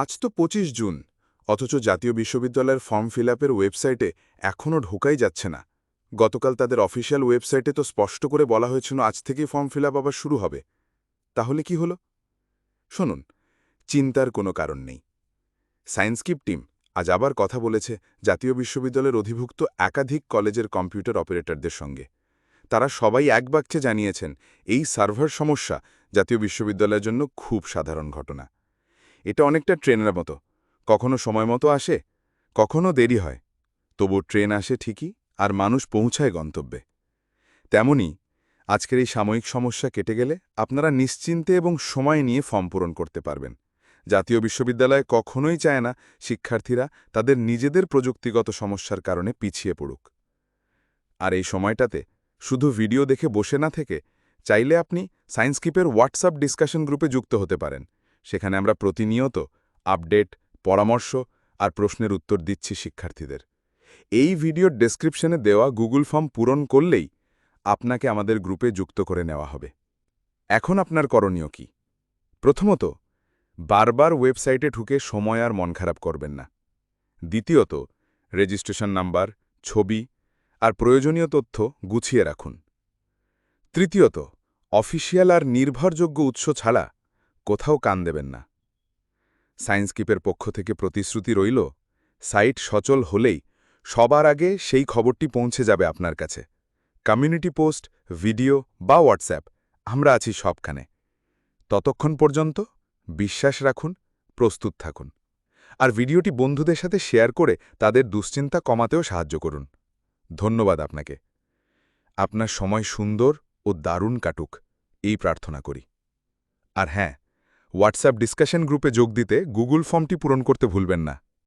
আজ তো পঁচিশ জুন, অথচ জাতীয় বিশ্ববিদ্যালয়ের ফর্ম ফিল ওয়েবসাইটে এখনও ঢোকাই যাচ্ছে না। গতকাল তাদের অফিসিয়াল ওয়েবসাইটে তো স্পষ্ট করে বলা হয়েছিল আজ থেকেই ফর্ম ফিল আবার শুরু হবে। তাহলে কি হলো? শুনুন, চিন্তার কোনো কারণ নেই। সায়েন্সকিপ টিম আজ আবার কথা বলেছে জাতীয় বিশ্ববিদ্যালয়ের অধিভুক্ত একাধিক কলেজের কম্পিউটার অপারেটরদের সঙ্গে। তারা সবাই এক বাক্যে জানিয়েছেন, এই সার্ভার সমস্যা জাতীয় বিশ্ববিদ্যালয়ের জন্য খুব সাধারণ ঘটনা। এটা অনেকটা ট্রেনের মতো। কখনো সময় মতো আসে, কখনো দেরি হয়। তবু ট্রেন আসে ঠিকই আর মানুষ পৌঁছায় গন্তব্যে। তেমনি আজকের এই সাময়িক সমস্যা কেটে গেলে আপনারা নিশ্চিন্তে এবং সময় নিয়ে ফর্ম পূরণ করতে পারবেন। জাতীয় বিশ্ববিদ্যালয় কখনোই চায় না শিক্ষার্থীরা তাদের নিজেদের প্রযুক্তিগত সমস্যার কারণে পিছিয়ে পড়ুক। আর এই সময়টাতে শুধু ভিডিও দেখে বসে না থেকে চাইলে আপনি সায়েন্সকিপের হোয়াটসঅ্যাপ ডিসকাশন গ্রুপে যুক্ত হতে পারেন। সেখানে আমরা প্রতিনিয়ত আপডেট, পরামর্শ আর প্রশ্নের উত্তর দিচ্ছি শিক্ষার্থীদের। এই ভিডিওর ডেসক্রিপশনে দেওয়া গুগল ফর্ম পূরণ করলেই আপনাকে আমাদের গ্রুপে যুক্ত করে নেওয়া হবে। এখন আপনার করণীয় কি? প্রথমত, বারবার ওয়েবসাইটে ঢুকে সময় আর মন খারাপ করবেন না। দ্বিতীয়ত, রেজিস্ট্রেশন নাম্বার, ছবি আর প্রয়োজনীয় তথ্য গুছিয়ে রাখুন। তৃতীয়ত অফিসিয়াল আর নির্ভরযোগ্য উৎস ছাড়া কোথাও কান দেবেন না। সায়েন্সকিপের পক্ষ থেকে প্রতিশ্রুতি রইল, সাইট সচল হলেই সবার আগে সেই খবরটি পৌঁছে যাবে আপনার কাছে। কমিউনিটি পোস্ট, ভিডিও বা হোয়াটসঅ্যাপ, আমরা আছি সবখানে। ততক্ষণ পর্যন্ত বিশ্বাস রাখুন, প্রস্তুত থাকুন। আর ভিডিওটি বন্ধুদের সাথে শেয়ার করে তাদের দুশ্চিন্তা কমাতেও সাহায্য করুন। ধন্যবাদ আপনাকে। আপনার সময় সুন্দর ও দারুণ কাটুক, এই প্রার্থনা করি। আর হ্যাঁ হোয়াটসঅ্যাপ ডিসকাশন গ্রুপে যোগ দিতে গুগল ফর্মটি পূরণ করতে ভুলবেন না।